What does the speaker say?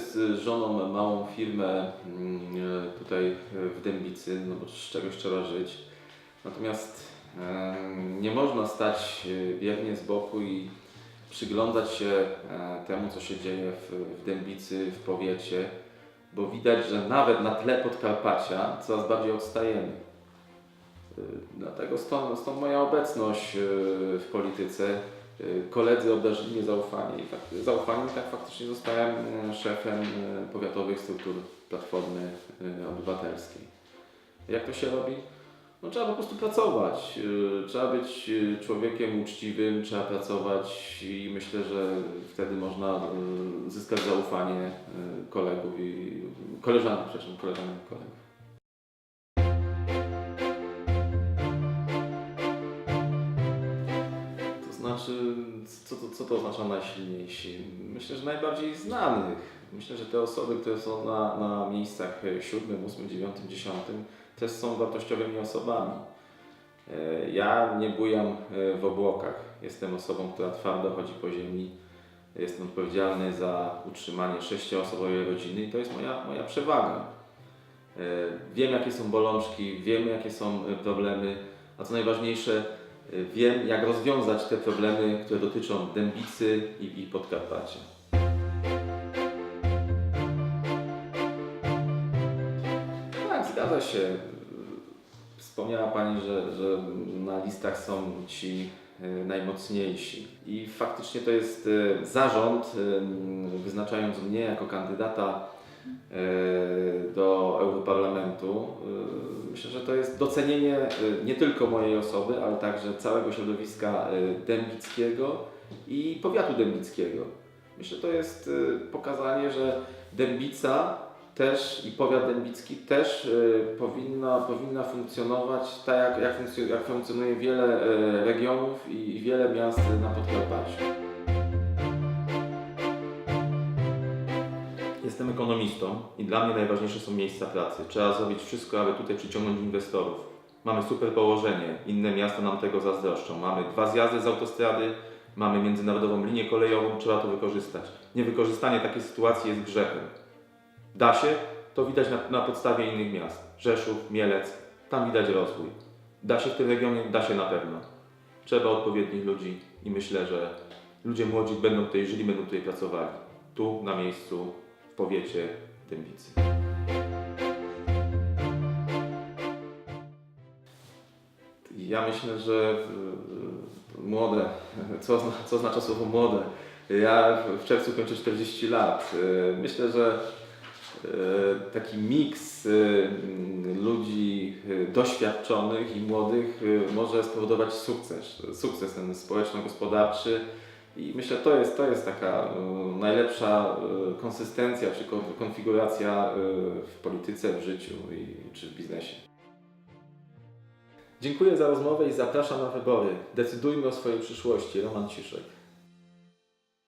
z żoną małą firmę mm, e, tutaj w Dębicy, no bo z czegoś trzeba żyć. Natomiast e, nie można stać e, biernie z boku i przyglądać się temu, co się dzieje w, Dębicy, w powiecie, bo widać, że nawet na tle Podkarpacia coraz bardziej odstajemy. Dlatego stąd, stąd moja obecność w polityce. E, Koledzy obdarzyli mnie zaufanie i tak, zaufaniem tak faktycznie zostałem e, szefem e, powiatowych struktur Platformy Obywatelskiej. Jak to się robi? No, trzeba po prostu pracować. Trzeba być człowiekiem uczciwym, trzeba pracować i myślę, że wtedy można zyskać zaufanie kolegów i koleżanek, przepraszam, koleżanek kolegów. Co to, co to oznacza najsilniejsi? Myślę, że najbardziej znanych. Myślę, że te osoby, które są na, na miejscach e, siódmym, ósmym, dziewiątym, dziesiątym, też są wartościowymi osobami. E, Ja nie bujam e, w obłokach. Jestem osobą, która twardo chodzi po ziemi. Jestem odpowiedzialny za utrzymanie sześcioosobowej rodziny i to jest moja, moja przewaga. E, Wiem, jakie są bolączki, wiem, jakie są problemy, a co najważniejsze, wiem, jak rozwiązać te problemy, które dotyczą Dębicy i, i Podkarpacia. Tak, zgadza się. Wspomniała Pani, że, że na listach są ci e, najmocniejsi. I faktycznie to jest e, zarząd, e, wyznaczając mnie jako kandydata do Europarlamentu. e, Myślę, że to jest docenienie e, nie tylko mojej osoby, ale także całego środowiska e, dębickiego i powiatu dębickiego. Myślę, że to jest e, pokazanie, że Dębica też i powiat dębicki też powinna, powinna funkcjonować tak, jak, jak, funkcjo- jak funkcjonuje wiele regionów i wiele miast na Podkarpaciu. Jestem ekonomistą i dla mnie najważniejsze są miejsca pracy. Trzeba zrobić wszystko, aby tutaj przyciągnąć inwestorów. Mamy super położenie, inne miasta nam tego zazdroszczą. Mamy dwa zjazdy z autostrady, mamy międzynarodową linię kolejową, trzeba to wykorzystać. Niewykorzystanie takiej sytuacji jest grzechem. Da się, to widać na, na podstawie innych miast. Rzeszów, Mielec, tam widać rozwój. Da się w tym regionie, da się na pewno. Trzeba odpowiednich ludzi i myślę, że ludzie młodzi będą tutaj żyli, będą tutaj pracowali. Tu, na miejscu, w powiecie Dębicy. Ja myślę, że y, młode, co, co oznacza słowo młode? Ja w- czerwcu kończę 40 lat. Y, Myślę, że y, taki miks ludzi doświadczonych i młodych może spowodować sukces. Sukces ten społeczno-gospodarczy. I myślę, to jest, to jest taka y, najlepsza y, konsystencja czy kon- konfiguracja y, w polityce, w życiu i, czy w biznesie. Dziękuję za rozmowę i zapraszam na wybory. Decydujmy o swojej przyszłości. Roman Ciszek.